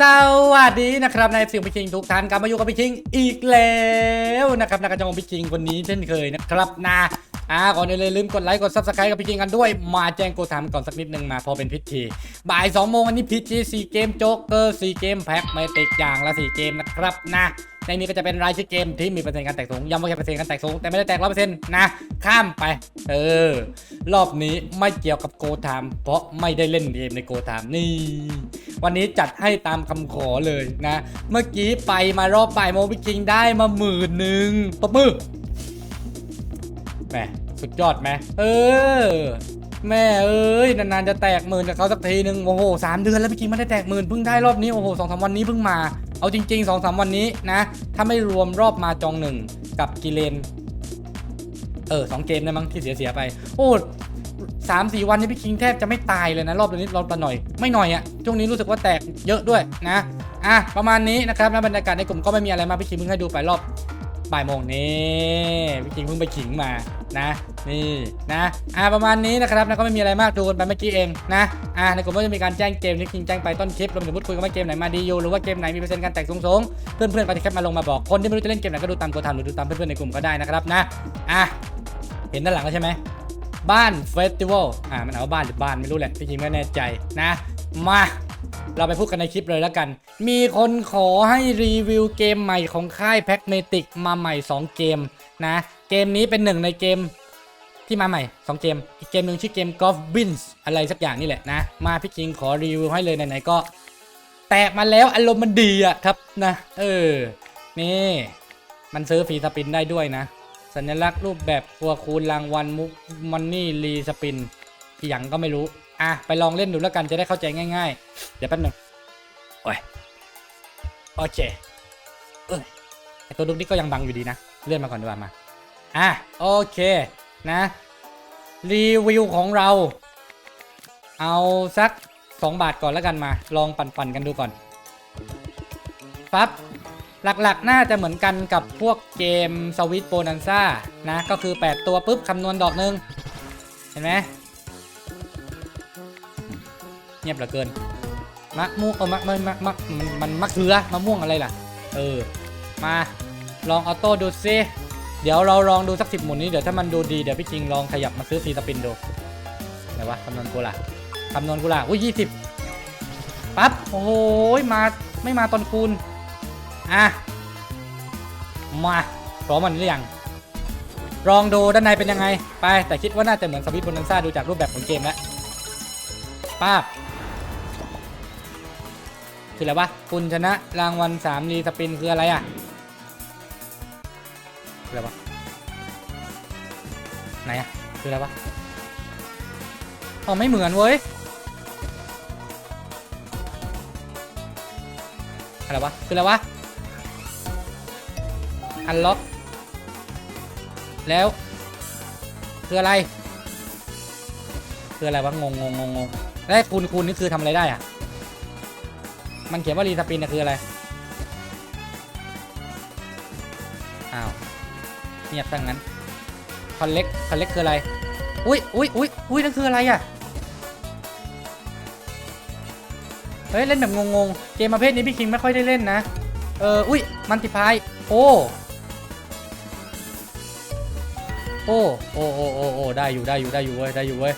สวัสดีนะครับนายสิงพิชิงทุกท่านกลับมาอยู่กับพิชิงอีกแล้วนะครับนักกระจองพิชิงคนนี้เช่นเคยนะครับนะอ่าก่อนอื่นเลยลืมกดไลค์กดซับสไครต์กับพิชิงกันด้วย มาแจ้งโกทามก่อนสักนิดนึงมาพอเป็นพิธีบ่าย2โมงอันนี้พิธี4เกมโจ๊กเกอร์4เกมแพ็คไม่ติดอย่างละ4เกมนะครับนะ ในนี้ก็จะเป็นรายชื่อเกมที่มีเปอร์เซ็นต์การแตกสูงย้ำว่าแค่เปอร์เซ็นต์การแตกสูงแต่ไม่ได้แตกร้อยเปอร์เซ็นต์นะ ข้ามไป เออ รอบนี้ไม่เกี่ยวกับโกทามเพราะไม่ได้เล่นเกมในโกทามนี่ วันนี้จัดให้ตามคำขอเลยนะ เมื่อกี้ไปมารอบบ่ายโมงพิคิงได้มาหมื่นหนึ่งปรบมือแหมสุดยอดไหมเออ แม่เอ้ยนานๆจะแตกหมื่นกับเขาสักทีหนึ่งโอ้โหสามเดือนแล้วพี่คิงไม่ได้แตกหมื่นเพิ่งได้รอบนี้โอ้โหสองสามวันนี้เพิ่งมา เอาจริงๆสองสามวันนี้นะ ถ้าไม่รวมรอบมาจองหนึ่งกับกิเลน เออสองเกมนะมั้งที่เสียๆไป โอ้สามสี่วันนี้พี่คิงแทบจะไม่ตายเลยนะ รอบนี้รอบละหน่อยไม่หน่อยอะ่ะช่วงนี้รู้สึกว่าแตกเยอะด้วยนะอะประมาณนี้นะครับแล้วบรรยากาศในกลุ่มก็ไม่มีอะไรมากพี่คิงเพิ่งให้ดูไปรอบบ่ายโมงนี่พี่คิงเพิ่งไปขิงมา นะนี่นะอะประมาณนี้นะครับนะก็ไม่มีอะไรมากดูกันไปเมื่อกี้เองนะอะในกลุ่มก็จะมีการแจ้งเกมที่คิงแจ้งไปต้นคลิปรวมถึงพูดคุยกันว่าเกมไหนมาดีอยู่หรือว่าเกมไหนมีเปอร์เซ็นต์การแตกสูงๆเพื่อนๆปฏิแคปมาลงมาบอกคนที่ไม่รู้จะเล่นเกมไหนก็ดูตามตัวทำหรือดูตามเพื่อนๆในกลุ่มก็ได้นะครับนะอะเห็นด้านหลังแล้วใช่ไหมบ้านเฟสติวัลอ่ามันเอาว่าบ้านหรือบ้านไม่รู้แหละพี่คิงไม่แน่ใจนะมา เราไปพูดกันในคลิปเลยแล้วกัน มีคนขอให้รีวิวเกมใหม่ของค่ายแพ็กเมติกมาใหม่ 2 เกมนะ เกมนี้เป็นหนึ่งในเกมที่มาใหม่ 2 เกม อีกเกมหนึ่งชื่อเกม Golf Wins อะไรสักอย่างนี่แหละนะ มาพี่คิงขอรีวิวให้เลยไหนๆก็ แตกมาแล้วอารมณ์มันดีอะครับนะเออนี่มันซื้อฟรีสปินได้ด้วยนะ สัญลักษณ์รูปแบบครัวคูณรางวัลมุกมันนี่รีสปินที่ยังก็ไม่รู้อะไปลองเล่นดูแล้วกันจะได้เข้าใจง่าย ๆ เดี๋ยวแป๊บนึงโอ้ยโอเคเอ้ยไอตัวดุกนี่ก็ยังบังอยู่ดีนะ เลื่อนมาก่อนดีกว่ามา อะโอเคนะ รีวิวของเรา เอาสัก 2 บาทก่อนแล้วกันมา ลองปั่นๆกันดูก่อนปั๊บหลักๆ น่าจะเหมือนกันกับพวกเกมสวิตโ o นันซ่านะ ก็คือ 8 ตัวปุ๊บคำนวณดอกหนึ่งเห็นไหม เงียบเหลือเกินมะม่วงเออมะมันมะมะมันมันมะเขือมะม่วงอะไรล่ะ เออ มาลองออโต้ดูซิเดี๋ยวเราลองดูสักสิบหมุนนี้เดี๋ยวถ้ามันดูดีเดี๋ยวพี่คิงลองขยับมาซื้อฟรีสปินดูไหนวะคำนวณกูล่ะคำนวณกูล่ะอุ้ยยี่สิบปั๊บโอ้โหมาไม่มาตอนคูณอะมาพร้อมมันหรือยังลองดูด้านในเป็นยังไง ไปแต่คิดว่าน่าจะเหมือนสวิตบนนันซ่าดูจากรูปแบบของเกมแล้วป้าบ คืออะไรวะคุณชนะรางวัล3รีสปินคืออะไรอะคืออะไรวะไหนอะคืออะไรวะอ๋อไม่เหมือนเว้ยอะไรวะคืออะไรวะอันล็อกแล้วคืออะไร คืออะไรวะงงงงงงงแล้วคูณคูณนี่คือทำอะไรได้อะ มันเขียนว่ารีสปินนะคืออะไร อ้าวเงียบตั้งนั้นคอนเล็กคอนเล็กคืออะไร อุ้ยอุ้ยอุ้ยอุ้ยนั่นคืออะไรอะเฮ้ย เล่นแบบงงๆ เกมประเภทนี้พี่คิงไม่ค่อยได้เล่นนะ เออ อุ้ย มันติพาย โอ้โอ้โอ้โอ้โอ้โอ้ได้อยู่ได้อยู่ได้อยู่เว้ยได้อยู่เว้ย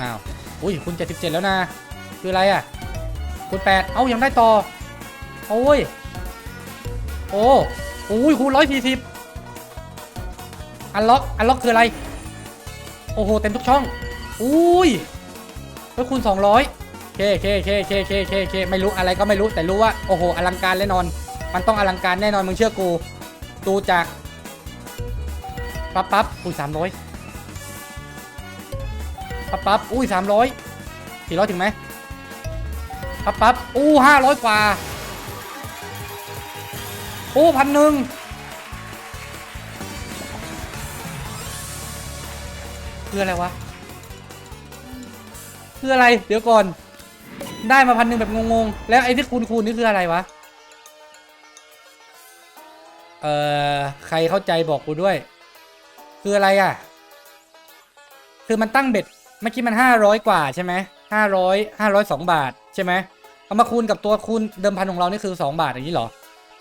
อ้าว อุ้ยคุณ77แล้วนะ คืออะไรอะ คุณ8เอ้ายังได้ต่อ โอ้ย โอ้โอ้ยคูณ140อันล็อก อันล็อกคืออะไร โอ้โห เต็มทุกช่อง อุ้ยแล้วคูณ200เคเคเคเคเคเคเคไม่รู้อะไรก็ไม่รู้แต่รู้ว่า โอ้โห อลังการแน่นอน มันต้องอลังการแน่นอน มึงเชื่อกูดูจากปั๊บปั๊บอุ้ยสามร้อยปั๊บปั๊บอุ้ยสามร้อยสี่ร้อยถึงไหม ปั๊บปั๊บอู้ห้าร้อยกว่าโอ้พันหนึ่งคืออะไรวะ คืออะไร เดี๋ยวก่อน ได้มาพันหนึ่งแบบงงๆ แล้วไอ้ที่คูณคูณนี่คืออะไรวะ เอ่อ ใครเข้าใจบอกกูด้วย คืออะไรอะ คือมันตั้งเบ็ด เมื่อกี้มันห้าร้อยกว่าใช่ไหมห้าร้อยห้าร้อยสองบาทใช่ไหม เอามาคูณกับตัวคูณเดิมพันของเรานี่คือสองบาทอย่างนี้เหรอ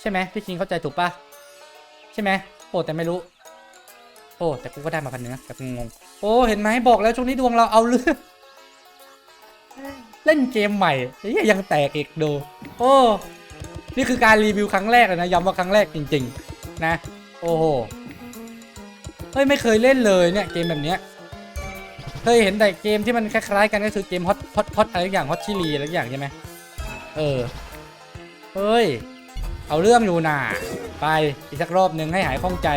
ใช่ไหมพี่คิงเข้าใจถูกปะใช่ไหมโอ้แต่ไม่รู้ โอ้แต่กูก็ได้มาพันหนึงนะแต่กูงงโอ้เห็นไหมบอกแล้วช่วงนี้ดวงเราเอาเรื่องเล่นเกมใหม่เฮ้ยยังแตกอีกดู โอ้ นี่คือการรีวิวครั้งแรกเลยนะย้ำว่าครั้งแรกจริง ๆ นะ โอ้โหเฮ้ยไม่เคยเล่นเลยเนี่ยเกมแบบเนี้ยเคยเห็นแต่เกมที่มันคล้ายๆกันก็คือเกมฮอตฮอตฮอตอะไรอย่างฮอตชิลีอะไรอย่างใช่ไหม เออ เฮ้ย เอาเรื่องอยู่น่ะ ไป อีกสักรอบหนึ่งให้หายข้องใจ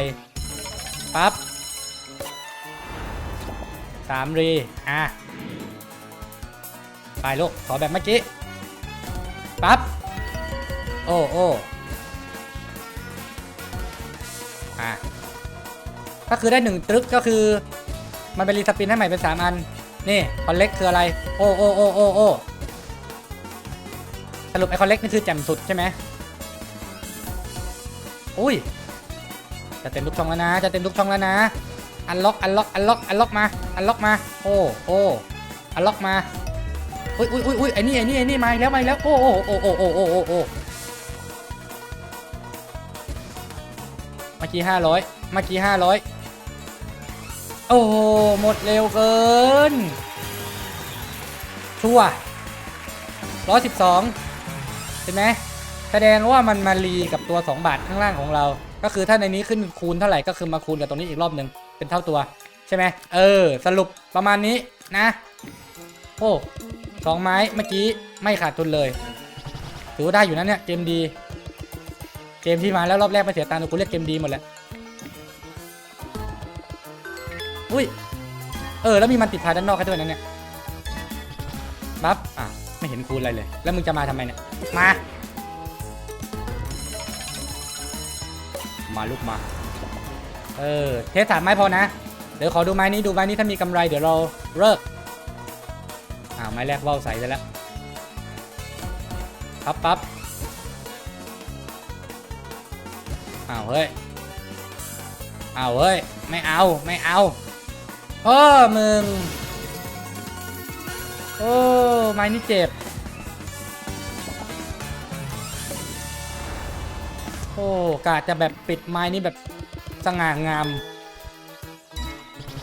ปั๊บสามรี อะ ไปลูก ขอแบบเมื่อกี้ ปั๊บ โอ้โอ้อะก็คือได้หนึ่งตรึกก็คือ มันเป็นรีสปินให้ใหม่เป็นสามอัน นี่คอนเล็กคืออะไร โอ้โอ้โอ้โอ้โอ้ รุปไอคอนเล็กนี่คือแจ่มสุดใช่ไหมอุ้ย จะเต็มทุกช่องแล้วนะ จะเต็มทุกช่องแล้วนะ อันล็อก อันล็อก อันล็อก อันล็อกมา อันล็อกมา โอ้ โอ้ อันล็อกมา อุ้ยอุ้ยอุ้ยอุ้ยไอ้นี่ไอ้นี่ไอ้นี่มาแล้วมาแล้ว โอ้โอ้โอ้โอ้โอ้โอ้โอ้โอ้เมื่อกี้ห้าร้อยเมื่อกี้ห้าร้อยโอ้โห หมดเร็วเกิน ชัวร้อยสิบสอง เห็นไหมแสดงว่ามันมารีกับตัว 2 บาทข้างล่างของเรา ก็คือถ้าในนี้ขึ้นคูณเท่าไหร่ก็คือมาคูณกับตรงนี้อีกรอบหนึ่งเป็นเท่าตัวใช่ไหมเออ สรุปประมาณนี้นะ โอ้สองไม้เมื่อกี้ไม่ขาดทุนเลย ถือว่าได้อยู่นะเนี่ยเกมดี เกมที่มาแล้วรอบแรกไม่เสียตังค์กูเรียกเกมดีหมดแหละอุ้ย เออ แล้วมีมันติดพายด้านนอกให้ด้วยนะเนี่ย บัฟ อะ ไม่เห็นคูณอะไรเลย แล้วมึงจะมาทำไมเนี่ย มา มาลูกมา เออ เทสสามไม้พอนะ เดี๋ยวขอดูไม้นี้ดูไม้นี้ถ้ามีกำไรเดี๋ยวเราเลิกอ้าวไม้แรกว่าวใส่ไปแล้วปั๊บปั๊บอ้าวเฮ้ยอ้าวเฮ้ย ไม่เอาไม่เอาเออมึง โอ้ไม้นี่เจ็บ โอ้กะจะแบบปิดไม้นี่แบบสง่างาม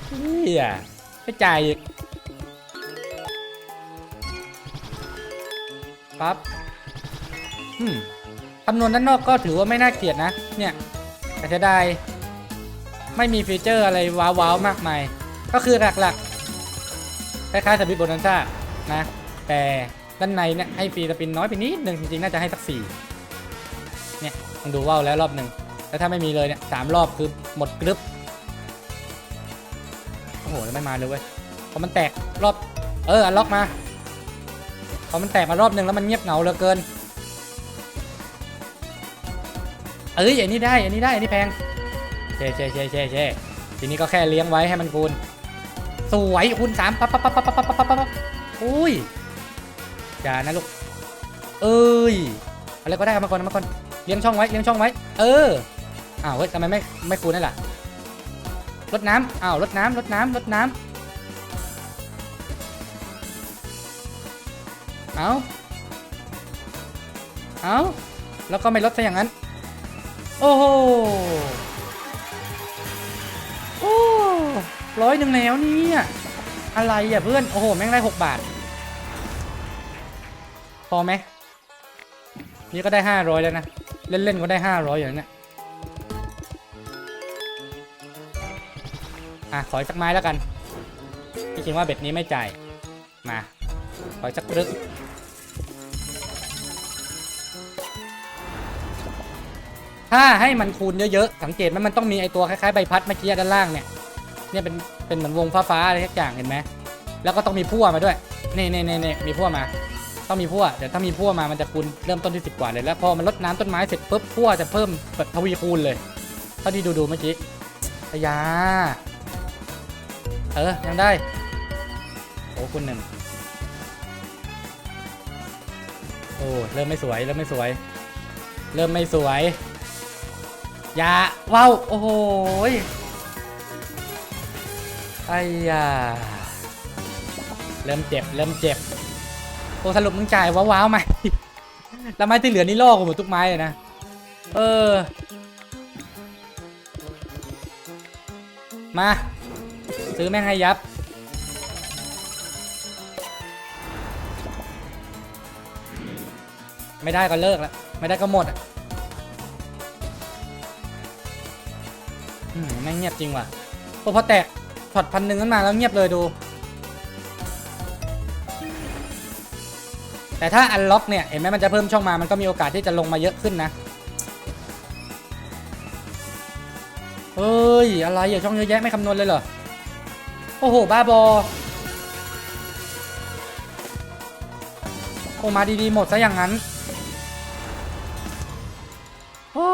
เฮียไม่จ่ายอีกปั๊บอืมคำนวณด้านนอกก็ถือว่าไม่น่าเกลียดนะ เนี่ยแต่จะได้ไม่มีฟีเจอร์อะไรว้าวๆมากมาย ก็คือหลักๆคล้ายๆสวิตโบนันซ่า นะ แต่ด้านในเนี่ยให้ฟรีสปินน้อยไปนิดหนึ่งจริงๆ น่าจะให้สักสี่เนี่ยลองดูว่าแล้วรอบหนึ่งแล้วถ้าไม่มีเลยเนี่ยสามรอบคือหมดกรึบโอ้โหไม่มาเลยเว้ยพอมันแตกรอบเอออันล็อกมาพอมันแตกมารอบหนึ่งแล้วมันเงียบเหงาเหลือเกินเอ้ยอันนี้ได้อันนี้ได้อันนี้แพงเช่เช่เช่เช่เช่ทีนี้ก็แค่เลี้ยงไว้ให้มันคูณสวยคูณสามปั๊บปั๊บปั๊บปั๊บปั๊บปั๊บปั๊บ อุ้ยอย่านะลูก เอ้ยอะไรก็ได้เอามาก่อนเอามาก่อนเลี้ยงช่องไว้เลี้ยงช่องไว้ เอออ้าวเฮ้ยทำไมไม่ไม่คูนั่นล่ะรดน้ำอ้าวรดน้ำรดน้ำรดน้ำเอาเอาแล้วก็ไม่ลดซะอย่างนั้น โอ้โหโอ้ร้อยหนึ่งแล้วนี่อะไรอะเพื่อน โอ้โห แม่งได้หกบาท อไหมนี่ก็ได้ห้าร้อยแล้วนะ เล่น ๆ ก็ได้ห้าร้อยอย่างนี้นอะ ขออีกสักไม้แล้วกัน พี่คิดว่าเบ็ดนี้ไม่จ่าย มา ขออีกสักรึกถ้าให้มันคูณเยอะ ๆ สังเกตไหมมันต้องมีไอตัวคล้าย ๆ ใบพัดเมื่อกี้ด้านล่างเนี่ย เนี่ยเป็นเป็นเหมือนวงฟ้าๆอะไรสักอย่างเห็นไหม แล้วก็ต้องมีพั่วมาด้วย นี่นี่นี่นี่มีพั่วมา ต้องมีพั่วเดี๋ยวถ้ามีพั่วมามันจะคูณเริ่มต้นที่สิบกว่าเลยแล้วพอมันลดน้ำต้นไม้เสร็จปุ๊บพั่วจะเพิ่มแบบทวีคูณเลยเท่าที่ดูดูๆเมื่อกี้พยาเออยังได้โอ้คุณหนึ่งโอ้เริ่มไม่สวยเริ่มไม่สวย เริ่มไม่สวยอย่าว้าวโอ้โหยไอ้ยาเริ่มเจ็บ เริ่มเจ็บ โอ้สรุปมึงจ่ายว้าวๆไหมแล้วไม้ที่เหลือนี่ลอกหมดทุกไม้เลยนะ เออ มา ซื้อแม่งให้ยับ ไม่ได้ก็เลิกแล้วไม่ได้ก็หมดอะแม่งเงียบจริงว่ะ โอ้พอแตกช็อตพันหนึ่งขึ้นมาแล้วเงียบเลยดู แต่ถ้าอันล็อกเนี่ย เห็นไหมมันจะเพิ่มช่องมามันก็มีโอกาสที่จะลงมาเยอะขึ้นนะ เฮ้ย อะไรอย่าช่องเยอะแยะไม่คำนวณเลยเหรอ โอ้โห บ้าบอ โอ้มาดีๆ หมดซะอย่างนั้น โอ้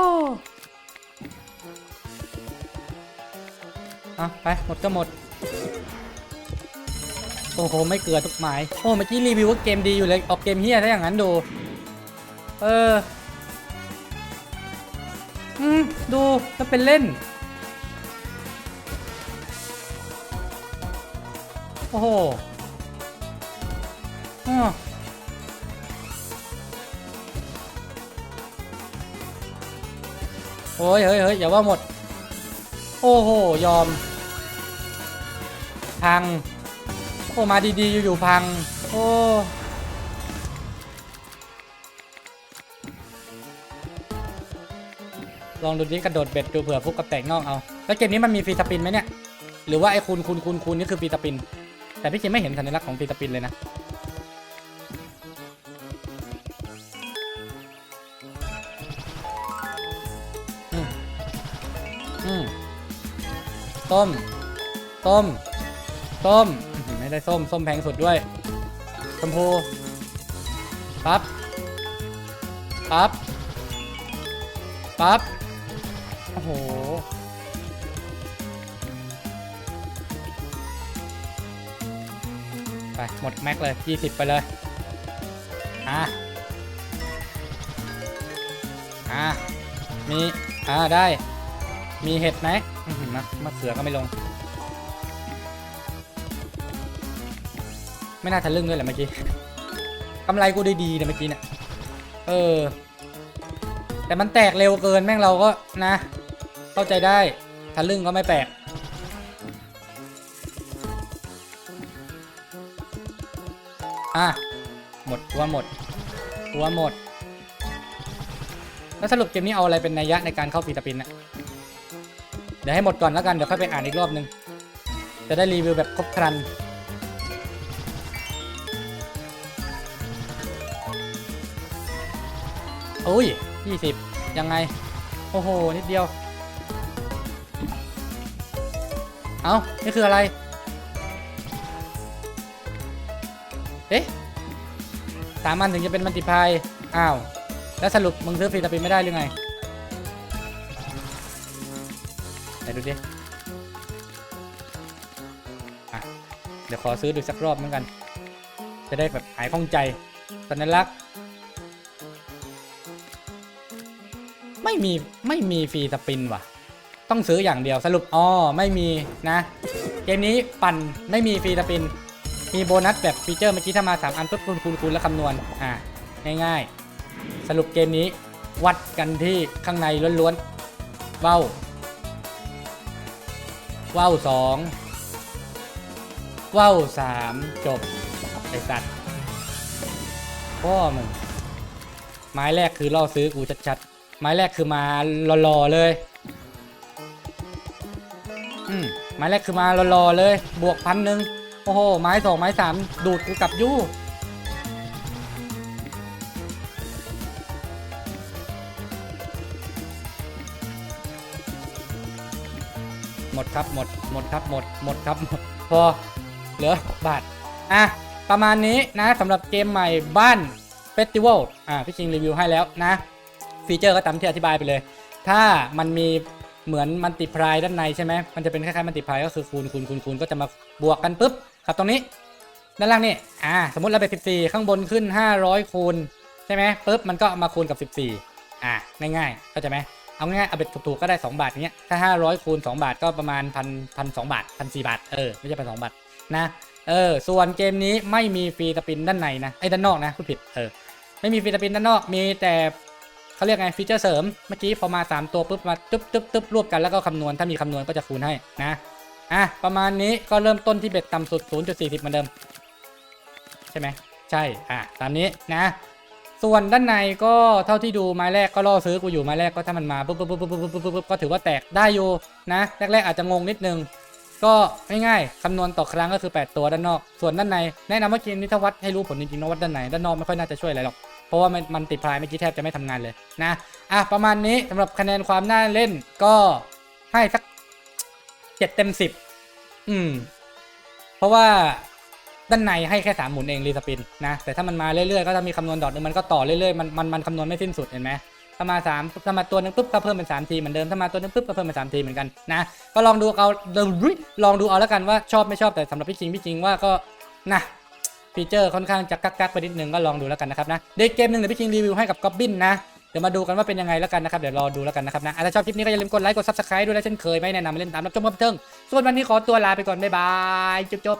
เอาไป หมดก็หมด โอ้โหไม่เกลือทุกหมายโอ้เมื่อกี้รีวิวว่าเกมดีอยู่เลยออกเกมเฮียถ้าอย่างนั้นดู เออ อืมดูก็เป็นเล่น โอ้โหอ้อโอ้ยเฮ้ยเฮ้ยอย่าว่าหมด โอ้โห ยอม พัง โอ้มาดีๆอยู่ๆพัง โอ้ลองดูดิกระโดดเบ็ดดูเผื่อฟุกกับแตกนอกเอา แล้วเกมนี้มันมีฟรีสปินไหมเนี่ย หรือว่าไอ้คูณคูณคูณคูณนี่คือฟรีสปิน แต่พี่คิดไม่เห็นสัญลักษณ์ของฟรีสปินเลยนะ อืมอืมต้ม ต้ม ต้ม ไม่ได้ส้ม ส้มแพงสุดด้วยชมพูปั๊บปั๊บปั๊บโอ้โหไปหมดแม็กเลย 20 ไปเลย อะ อะ มี อ่าได้ มีเห็ดไหมมะมะเขือก็ไม่ลง ไม่น่าทะลึ่งด้วยแหละเมื่อกี้กำไรกูได้ดีเนี่ยเมื่อกี้เนี่ยเออ แต่มันแตกเร็วเกินแม่งเราก็นะ เข้าใจได้ทะลึ่งก็ไม่แปลกอะหมดหัวหมดหัวหมด แล้วสรุปเกมนี้เอาอะไรเป็นนัยยะในการเข้าฟีตาปินนะเดี๋ยวให้หมดก่อนแล้วกัน เดี๋ยวค่อยไปอ่านอีกรอบนึง จะได้รีวิวแบบครบครัน อ้ยยี่สิบยังไง โอ้โห นิดเดียว เอานี่คืออะไร เอ๊ะสามอันถึงจะเป็นมันติพาย อ้าว แล้วสรุปมึงซื้อฟรีตาปินไม่ได้หรือไงไหนดูดิเดี๋ยวขอซื้อดูสักรอบเหมือนกัน จะได้แบบหายข้องใจ สัญลักษณ์ ไม่มีไม่มีฟรีสปินว่ะ ต้องซื้ออย่างเดียวสรุปอ๋อไม่มีนะ เกมนี้ปั่นไม่มีฟรีสปิน มีโบนัสแบบฟีเจอร์เมื่อกี้ถ้ามา 3 อันปุ๊บคูณคูณคูณแล้วคำนวณอ่าง่ายๆ สรุปเกมนี้วัดกันที่ข้างในล้วนๆเว้าเว้าสองเว้าสามจบ ไอสัตว์พ่อมึงไม้แรกคือล่อซื้อกูชัด ไม้แรกคือมาหล่อๆเลยอืมไม้แรกคือมาหล่อๆเลย บวกพันหนึ่งโอ้โห ไม้สองไม้สามดูดกูกลับยู่หมดครับหมดหมดครับหมดหมดครับหมดพอเหลือบาทอะประมาณนี้นะสำหรับเกมใหม่บ้านเฟสติวัลอ่าพี่ชิงรีวิวให้แล้วนะ ฟีเจอร์ก็ตามที่อธิบายไปเลย ถ้ามันมีเหมือนมันติพายด้านในใช่ไหมมันจะเป็นคล้ายๆมันติพายก็คือคูณคูณคูณคูณก็จะมาบวกกันปุ๊บกับตรงนี้ด้านล่างนี่อ่าสมมติเราเป็น14 ข้างบนขึ้น 500 คูณใช่ไหมปุ๊บมันก็มาคูณกับ 14 อ่าง่ายๆเข้าใจไหมเอาง่ายๆเอาเบ็ดถูกๆก็ได้ 2 บาทอย่างเงี้ยถ้า 500 คูณ 2 บาทก็ประมาณพันพันสองบาทพันสี่บาทเออไม่ใช่พันสองบาทนะเออส่วนเกมนี้ไม่มีฟรีสปินด้านในนะไอ้ด้านนอกนะพูดผิดเออไม่มีฟรีสปินด้านนอกมีแต่ เขาเรียกไงฟีเจอร์เสริมเมื่อกี้พอมา 3 ตัวปุ๊บมาตึ๊บตึ๊บตึ๊บรวบกันแล้วก็คำนวณถ้ามีคำนวณก็จะคูณให้นะอะประมาณนี้ก็เริ่มต้นที่เบ็ดต่ำสุด 0.40เหมือนเดิม ใช่ไหมใช่อะตามนี้นะ ส่วนด้านในก็เท่าที่ดูไม้แรกก็ล่อซื้อกูอยู่ไม้แรกก็ถ้ามันมาปุ๊บปุ๊บปุ๊บปุ๊บปุ๊บปุ๊บปุ๊บก็ถือว่าแตกได้อยู่นะแรกๆอาจจะงงนิดนึงก็ง่ายๆ คำนวณต่อครั้งก็คือ 8 ตัวด้านนอก ส่วนด้านใน แนะนำว่าเกมนี้ถ้าวัดให้รู้ผลจริงๆนะวัดด้านในด้านนอกไม่ค่อยน่าจะช่วยอะไรหรอก เพราะว่ามันมันติดพลายเมื่อกี้แทบจะไม่ทำงานเลยนะอะประมาณนี้สำหรับคะแนนความน่าเล่นก็ให้สักเจ็ดเต็มสิบอืม เพราะว่าด้านในให้แค่สามหมุนเองรีสปินนะ แต่ถ้ามันมาเรื่อยๆก็ถ้ามีคำนวณดอทนึงมันก็ต่อเรื่อยๆมันมันมันคำนวณไม่สิ้นสุดเห็นไหมถ้ามาสามถ้ามาตัวนึงปุ๊บก็เพิ่มเป็นสามทีเหมือนเดิมถ้ามาตัวนึงปุ๊บก็เพิ่มเป็นสามทีเหมือนกันนะก็ลองดูเอาลองดูเอาแล้วกันว่าชอบไม่ชอบแต่สำหรับพี่คิงพี่คิงว่าก็นะ ฟีเจอร์ค่อนข้างจะกักๆไปนิดนึงก็ลองดูแล้วกันนะครับนะเด็กเกมหนึ่งเดี๋ยวพี่คิงรีวิวให้กับก๊อบบินนะเดี๋ยวมาดูกันว่าเป็นยังไงแล้วกันนะครับ เดี๋ยวรอดูแล้วกันนะครับนะอะถ้าชอบคลิปนี้ก็อย่าลืมกดไลค์ กดซับสไครต์ด้วยและเช่นเคยไม่แนะนำมาเล่นตามรับชมเพิ่มเติมส่วนวันนี้ขอตัวลาไปก่อน บ๊ายบาย จบ